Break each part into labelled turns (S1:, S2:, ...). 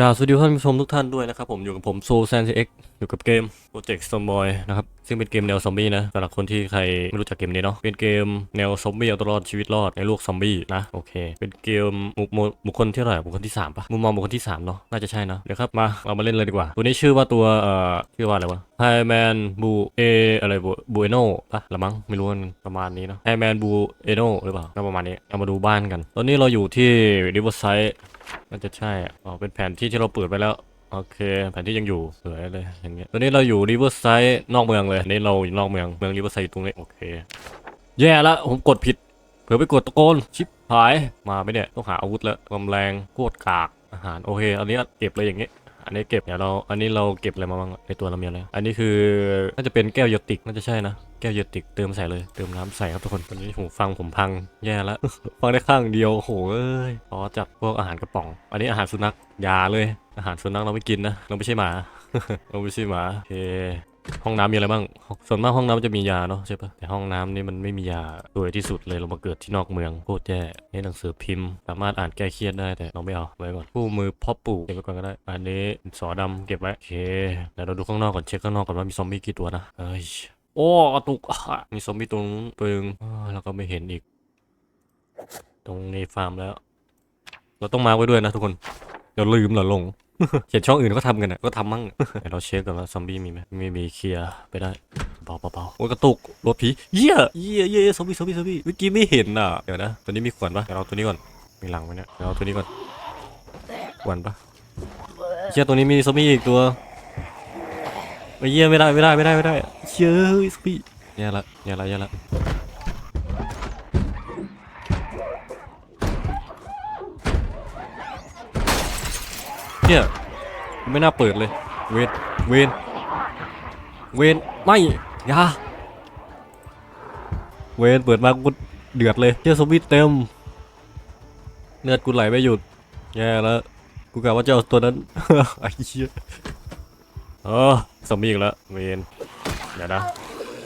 S1: กล่าวสวัสดีท่านผู้ชมทุกท่านด้วยนะครับผมอยู่กับผมโซแซนซีเอ็กอยู่กับเกม Project Zomboy นะครับซึ่งเป็นเกมแนวซอมบี้นะสำหรับคนที่ใครไม่รู้จักเกมนี้เนาะเป็นเกมแนวซอมบี้เอาตัวรอดชีวิตรอดในโลกซอมบี้นะโอเค เป็นเกมบุคบุคคลที่เท่าไหร่บุคคลที่สามปะมุมมองบุคคลที่สามเนาะน่าจะใช่นะเดี๋ยวครับมาเรามาเล่นเลยดีกว่า ตัวนี้ชื่อว่าตัวเอ่อชื่อว่าอะไรวะไฮแมนบูเออะไรบูบูเอโนปะละมั้งไม่รู้มันประมาณนี้เนาะไฮแมนบูเอโนหรือเปล่าก็ประมาณนี้เอามาดูบ้านกัน ตอนนี้เราอยู่ที่ริเวอร์ไซด์น่าจะใช่อะอ๋อเป็นแผนที่ที่เราเปิดไปแล้วโอเค แผนที่ยังอยู่สวยเลยอย่างเงี้ยตอนนี้เราอยู่ริเวอร์ไซด์นอกเมืองเลยอันนี้เราอยู่นอกเมืองเมืองริเวอร์ไซด์ตรงนี้โอเค แย่ละผมกดผิดเผื่อไปกดตะโกนชิปหายมาไหมเนี่ยต้องหาอาวุธแล้วกำแรงโคตรกากอาหารโอเค อันนี้เก็บเลยอย่างเงี้ อันนี้เก็บเดี๋ยวเรา อันนี้เราเก็บอะไรมาบ้างในตัวเรามีอะไร อันนี้คือน่าจะเป็นแก้วโยติกน่าจะใช่นะ แก้วโยติกเติมใส่เลย เติมน้ำใส่ครับทุกคน ตอนนี้หูฟังผมพังแย่แล้ว ฟังได้ข้างเดียวโอ้โหเอ้ยพอจับพวกอาหารกระป๋อง อันนี้อาหารสุนัขยาเลย อาหารสุนัขเราไม่กินนะ เราไม่ใช่หมา เราไม่ใช่หมาโอเค ห้องน้ำมีอะไรบ้าง ส่วนมากห้องน้ำมันจะมียาเนาะใช่ปะแต่ห้องน้ำนี่มันไม่มียาสวยที่สุดเลยเรามาเกิดที่นอกเมืองโคตรแย่นี่หนังสือพิมพ์ สามารถอ่านแก้เครียดได้แต่เราไม่เอาไว้ก่อนคู่มือพ่อปลูกเก็บไว้ก่อนก็ได้ อันนี้สอดำเก็บไว้โอเคเดี๋ยวเราดูข้างนอกก่อนเช็คข้างนอกก่อนว่ามีซอมบี้กี่ตัวนะเอ้ยโอ้กระตุกมีซอมบี้ตรงตัวนึงแล้วก็ไม่เห็นอีก ตรงในฟาร์มแล้ว เราต้องมาไว้ด้วยนะทุกคนเดี๋ยวลืมเหรอลง เห็นช่องอื่นก็ทำกันอะก็ทำมั่งเดี๋ยวเราเช็คกันว่าซอมบี้มีไหมไม่มีเคลียร์ไปได้เบาๆเบาๆโอ้ยกระตุกรถผีเยี่ยเยี่ยเยี่ยซอมบี้ซอมบี้ซอมบี้เมื่อกี้ไม่เห็นอะเดี๋ยวนะตัวนี้มีขวานปะเดี๋ยวเราตัวนี้ก่อนมีหลังไหมเนี่ยเดี๋ยวเอาตัวนี้ก่อนขวานปะเชี่ยตัวนี้มีซอมบี้อีกตัวไอ้ยเยี่ยไม่ได้ไม่ได้ไม่ได้ไม่ได้เชี่ยซอมบี้แย่ยละแย่ยละแย่ยละ ชี่ยไม่น่าเปิดเลย เวนเวนเวนไม่ยาเวนเปิดมากูเดือดเลยเจ้าสวิตเต็มเลือดกูไหลไม่หยุดแย่แล้วกูกะว่าจะเอาตัวนั้นไอ้เหี้ยเออสมบีอีกแล้วเวนเดี๋ยวนะ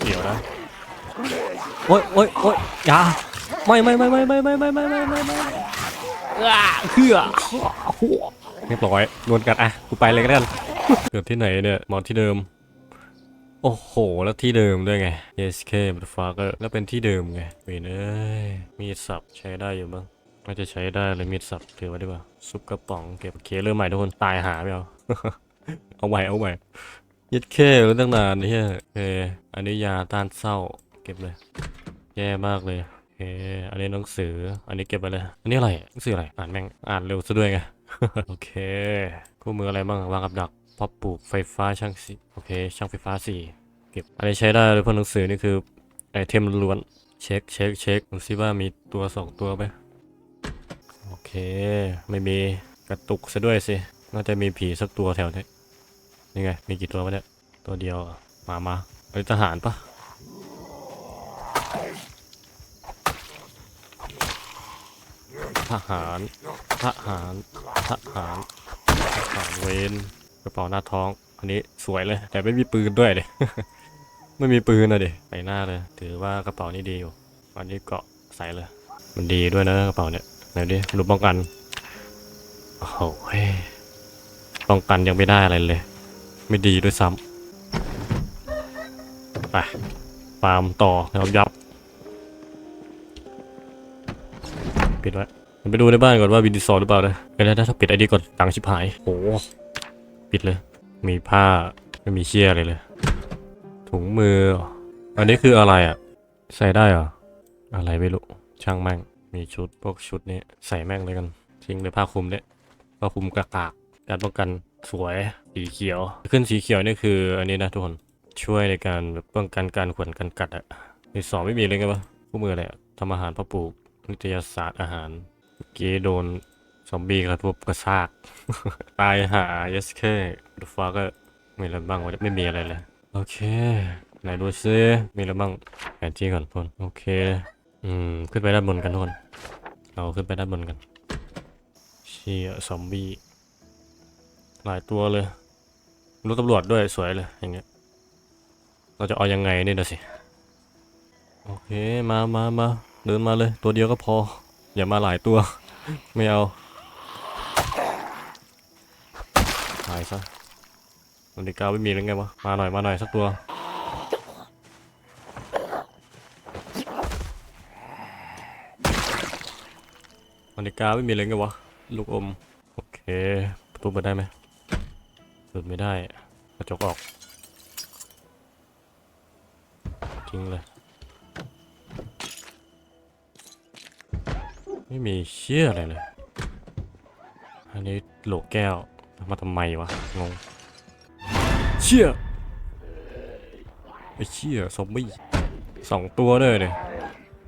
S1: เดี๋ยวนะโอ้ยโอ้ยโอ้ยยาไม่ไม่ไม่ไม่ไม่ไม่ไม่ไม่ไม่ไม่ไม่อ่าเฮือ เรียบร้อยนวลกันอะกูไปเลยก็ได้เกิดที่ไหนเนี่ยมอที่เดิม โอ้โห แล้วที่เดิมด้วยไง YSK motherfucker แล้วเป็นที่เดิมไงเวนเอ้ยมีดสับใช้ได้อยู่บ้างน่าจะใช้ได้เลยมีดสับถือไว้ดีกว่าซุปกระป๋องเก็บเคเริ่มใหม่ทุกคนตายหาไม่เอาเอาใหม่เอาใหม่ยัดเครู้ตั้งนานนี่โอเคอันนี้ยาต้านเศร้าเก็บเลย แย่มากเลยโอเคอันนี้หนังสืออันนี้เก็บไปเลย อันนี้อะไรหนังสืออะไรอ่านแม่งอ่านเร็วซะด้วยไง โอเคคู่มืออะไรบ้างวางกับดักพอปลูกไฟฟ้าช่างสีโอเค ช่างไฟฟ้าสี่เก็บอันนี้ใช้ได้เลยเพราะหนังสือนี่คือไอเทมล้วนเช็คเช็คเช็คดูซิว่ามีตัวสองตัวไหมโอเค ไม่มีกระตุกซะด้วยสิน่าจะมีผีสักตัวแถวนี้นี่ไงมีกี่ตัววะเนี่ยตัวเดียวมามาอันนี้ทหารปะ ทหาร ทหาร ทหาร ทหารเวนกระเป๋าหน้าท้อง อันนี้สวยเลย แต่ไม่มีปืนด้วยเดไม่มีปืนอะเดิไปหน้าเลย ถือว่ากระเป๋านี้ดีอยู่ อันนี้เกาะใส่เลย มันดีด้วยนะกระเป๋าเนี่ยไหนดิรูปป้องกัน โอ้โหป้องกันยังไม่ได้อะไรเลย ไม่ดีด้วยซ้ำไปฟาร์มต่อยับยับ ปิดไว้ ไปดูในบ้านก่อนว่าวินดิซอร์หรือเปล่านะเดี๋ยวนะถ้าปิดไอดีก่อนตังค์ชิบหายโอ้ปิดเลย มีผ้าไม่มีเชี่ยอะไรเลย ถุงมือ อันนี้คืออะไรอะ ใส่ได้เหรอ อะไรไม่รู้ ช่างแม่ง มีชุดพวกชุดนี้ใส่แม่งเลยกัน ทิ้งเลยผ้าคลุมเนี่ยผ้าคลุมกากากการป้องกันสวยสีเขียว ขึ้นสีเขียวนี่คือ อันนี้นะทุกคน ช่วยในการแบบป้องกันการขวนกันกัดอะในสองไม่มีเลยไงวะคู่มืออะไรอะทำอาหารพ่อปลูกวิทยาศาสตร์อาหาร กี้โดนซอมบี้กระทุบกระซาก ตายหา yes แค่ดูฟ้าก็มีอะไรบ้างวะไม่มีอะไรเลย โอเค ไหนดูซิมีอะไรบ้างแผนที่ก่อนทุกคนโอเค อืม ขึ้นไปด้านบนกันทุกคนเราขึ้นไปด้านบนกัน เชี่ยซอมบี้หลายตัวเลยรถตำรวจด้วยสวยเลยอย่างเงี้ย เราจะเอายังไงนี่นะสิ โอเค มามามาเดินมาเลย ตัวเดียวก็พอ อย่ามาหลายตัว ไม่เอาหายซะนาฬิกาไม่มีแล้วไงวะ มาหน่อยมาหน่อยสักตัว นาฬิกาไม่มีเลยไงวะ ลูกอม โอเค ประตูเปิดได้ไหมเปิดไม่ได้ กระจกออก ทิ้งเลย ไม่มีเชี่ยอะไรเลย อันนี้โหลแก้วมาทำไมวะ งง เชี่ยไอ้เชี่ยซอมบี้สองตัวเลยเนี่ย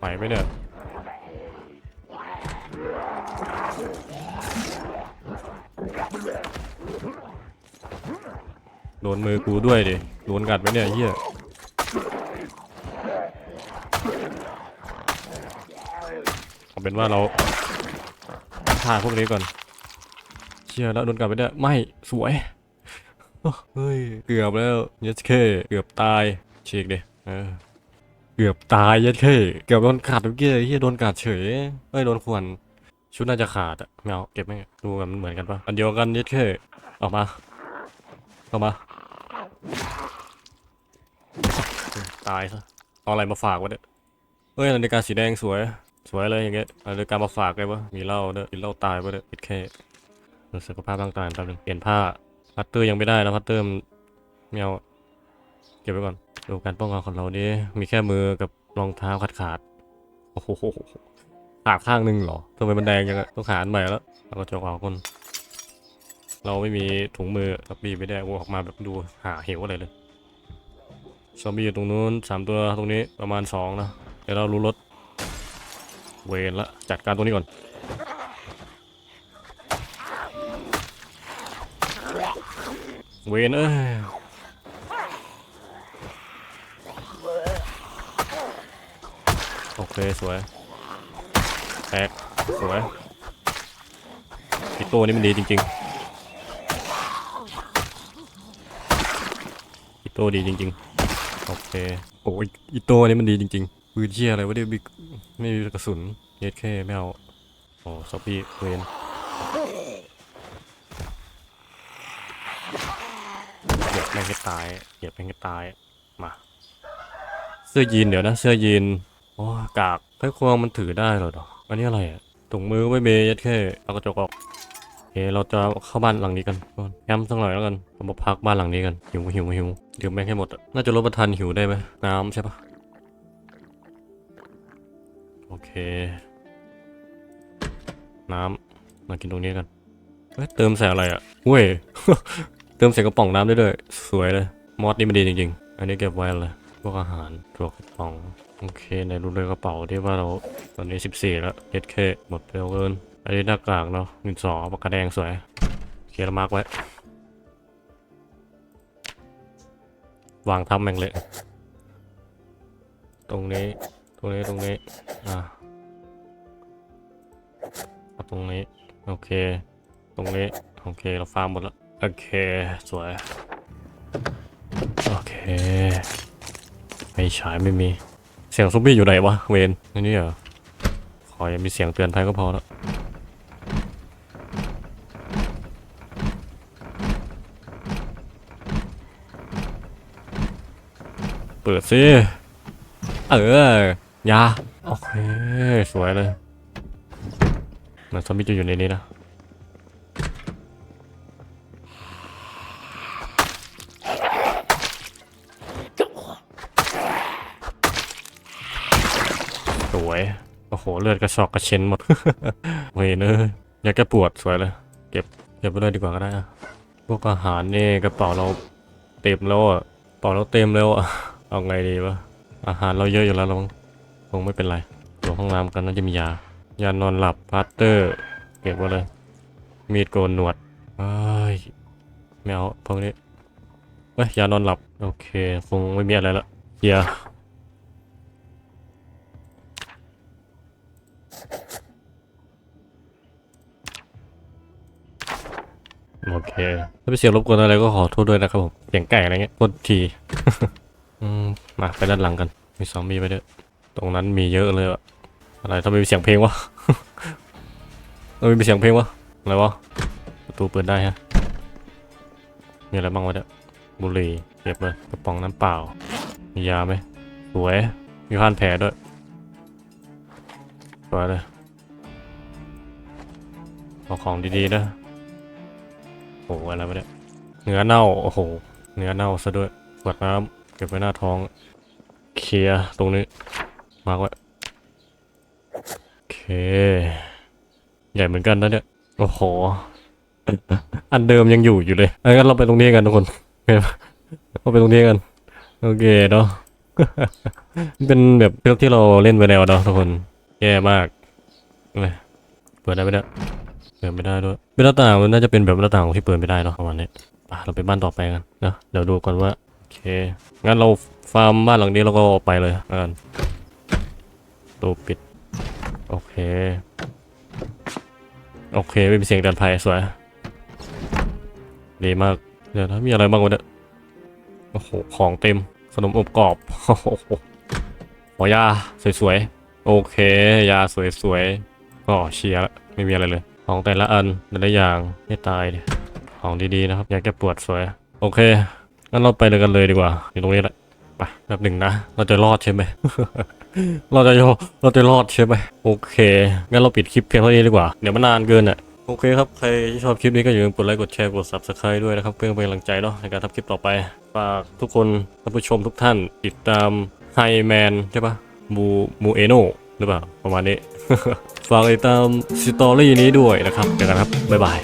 S1: ไปไหมเนี่ยโดนมือกูด้วยดิโดนกัดไหมเนี่ยเฮีย เอาเป็นว่าเราฆ่าพวกนี้ก่อน เชี่ยแล้วโดนกัดไปเนี่ยไม่สวยเฮ้ยเกือบแล้วเยัดเคเกือบตายเช็คดิเออเกือบตายเยัดเคเกือบโดนกัดเมื่อกี้เฮียโดนกัดเฉยเอ้ยโดนขวนชุดน่าจะขาดอะไม่เอาเก็บไม่ดูกันมันเหมือนกันปะอันเดียวกันเยัดเคออกมาเข้ามา ตายซะเอาอะไรมาฝากวะเนี่ยเฮ้ยนาฬิกาสีแดงสวย สวยเลยอย่างเงี้ยเอานาฬิกามาฝากเลยวะมีเหล้าด้วยกินเหล้าตายวะเลยปิดแค่ดูสุขภาพร่างกายแป๊บนึงเปลี่ยนผ้าพัตเตอร์ยังไม่ได้นะพัตเตอร์มันไม่เอาเก็บไว้ก่อนดูการป้องกันของเราดิมีแค่มือกับรองเท้าขาดขาดโอ้โหขาดข้างหนึงเหรอทำไมมันแดงยังไงต้องหาอันใหม่แล้วเราก็จะออกคน เราไม่มีถุงมือกับบีไม่ได้วัวออกมาแบบดูหาเหวอะไรเลยซอมบี้อยู่ตรงนู้นสามตัวตรงนี้ประมาณสองนะเดี๋ยวเรารู้รถ เวนละจัดการตรงนี้ก่อน เวนเอ้ยโอเคสวยแตกสวยพี่โตนี่มันดีจริงๆอิโต้ดีจริง ๆ โอเค โอ้ยอิโต้นี่มันดีจริงๆปืนเชี่ยอะไรวะเนี่ยบิ๊ก ไม่มีกระสุนเย็ดแค่ไม่เอาโอ้ซอปปี้เวนเหยียบแม่งให้ตายเหยียบแม่งให้ตายมาเสื้อยีนเดี๋ยวนะเสื้อยีนโอ้กากไอ้ควงมันถือได้เหรอเนาะอันนี้อะไรอะถุงมือไม่เมย์ยัดแค่เอากระจกออกโอเคเราจะเข้าบ้านหลังนี้กันก่อนย้ำสักหน่อยแล้วกันเรามาพักบ้านหลังนี้กันหิวหิวหิวดื่มแม่งให้หมดน่าจะลดประทานหิวได้ไหมน้ำใช่ปะ โอเค น้ำมากินตรงนี้กันเฮ้ยเติมใส่อะไรอะเว้ย เติมใส่กระป๋องน้ำได้ด้วย สวยเลย มอสนี่มันดีจริงๆ อันนี้เก็บไว้เลยพวกอาหารพวกระป๋อง โอเค ในดูเลยกระเป๋าที่ว่าเราตอนนี้ 14 แล้วเอเคหมดเร็วเกิน อันนี้หน้ากากเนาะหนึ่งสองปากกาแดงสวยเคเรามาร์กไว้ วางทับแม่งเลย ตรงนี้ ตรงนี้ตรงนี้ อะเอาตรงนี้ โอเค ตรงนี้ โอเค เราฟาร์มหมดแล้ว โอเค สวย โอเคไม่ฉายไม่มี เสียงซอมบี้อยู่ไหนวะ เวนอันนี่เหรอ ขออย่ามีเสียงเตือนภัยก็พอแล้วเปิดสิ เออ ยาโอเค สวยเลยนะซอมบี้จะอยู่ในนี้นะสวย โอ้โห เลือดกระชอกกระเช็นหมด เวยเนอะอยากแก้ปวดสวยเลย เก็บเก็บไปเลยดีกว่าก็ได้อะพวกอาหารนี่กระเป๋าเราเต็มแล้วอะกระเป๋าเราเต็มแล้วอะ เอาไงดีวะ อาหารเราเยอะอยู่แล้วเรา คงไม่เป็นไรตัวห้องน้ำกันน่าจะมียายานอนหลับพาสเตอร์เก็บไว้เลย มีดโกนหนวดเอ้ยไม่เอาพวกนี้เอ้ยยานอนหลับ โอเค คงไม่มีอะไรละเฮียโอเค ถ้าเป็นเสียงรบกวนอะไรก็ขอโทษด้วยนะครับผมเสียงไก่อะไรเงี้ยโทษที อืม มาไปด้านหลังกัน มีซอมบี้ไปด้วย ตรงนั้นมีเยอะเลยอะอะไรทำไมมีเสียงเพลงวะทำไมมีเสียงเพลงวะ อะไรวะ ประตูเปิดได้ฮะ มีอะไรบ้างวะเนี่ย บุหรี่เก็บเลยกระป๋องน้ำเปล่า มียาไหมสวย มีผ้านแผลด้วยสวยเลยเอาของดีๆนะโอ้โหอะไรวะเนี่ย เนื้อเน่า โอ้โห เนื้อเน่าซะด้วยขวดน้ำเก็บไว้หน้าท้อง เคลียร์ตรงนี้ มากไว้โอเค ใหญ่เหมือนกันนะเนี่ย โอ้โห อันเดิมยังอยู่อยู่เลยเอางั้นเราไปตรงนี้กันทุกคนเคปะเราไปตรงนี้กัน โอเคเนาะเป็นแบบเรื่องที่เราเล่นไปแล้วเนาะทุกคน แย่มากเลยเปิดได้ไหมเนี่ยเปิดไม่ได้ด้วยเป็นหน้าต่างมันน่าจะเป็นแบบหน้าต่างที่เปิดไม่ได้เนาะประมาณนี้เราไปบ้านต่อไปกันนะเดี๋ยวดูก่อนว่าโอเคงั้นเราฟาร์มบ้านหลังนี้เราก็ไปเลยกัน ตูปิด โอเค โอเค ไม่มีเสียงเดินภัยสวย ดีมาก เดี๋ยวนะมีอะไรบ้างวะเนี่ย โอ้โห ของเต็ม ขนมอบกรอบ โอ้โหขอยา สวยๆ โอเค ยาสวยๆ ก็เชียร์ละไม่มีอะไรเลย ของแต่ละอันแต่ละอย่างไม่ตายดิของดีๆนะครับ อยากจะปวดสวย โอเค งั้นเราไปเลยกันเลยดีกว่า อยู่ตรงนี้แหละ ไปแป๊บหนึ่งนะ เราจะรอดใช่ไหม เราจะเราจะรอดใช่ไหมโอเค งั้นเราปิดคลิปเพียงเท่านี้ดีกว่า เดี๋ยวมันนานเกินอะโอเคครับ ใครที่ชอบคลิปนี้ก็อย่าลืมกดไลค์ กดแชร์ กด subscribe ด้วยนะครับ เพื่อเป็นกำลังใจเนาะในการทำคลิปต่อไป ฝากทุกคนท่านผู้ชมทุกท่านติดตามไฮแมนใช่ปะมูมูเอโนหรือเปล่า ประมาณนี้ ฝากติดตามสตอรี่นี้ด้วยนะครับเจอกันครับ บ๊ายบาย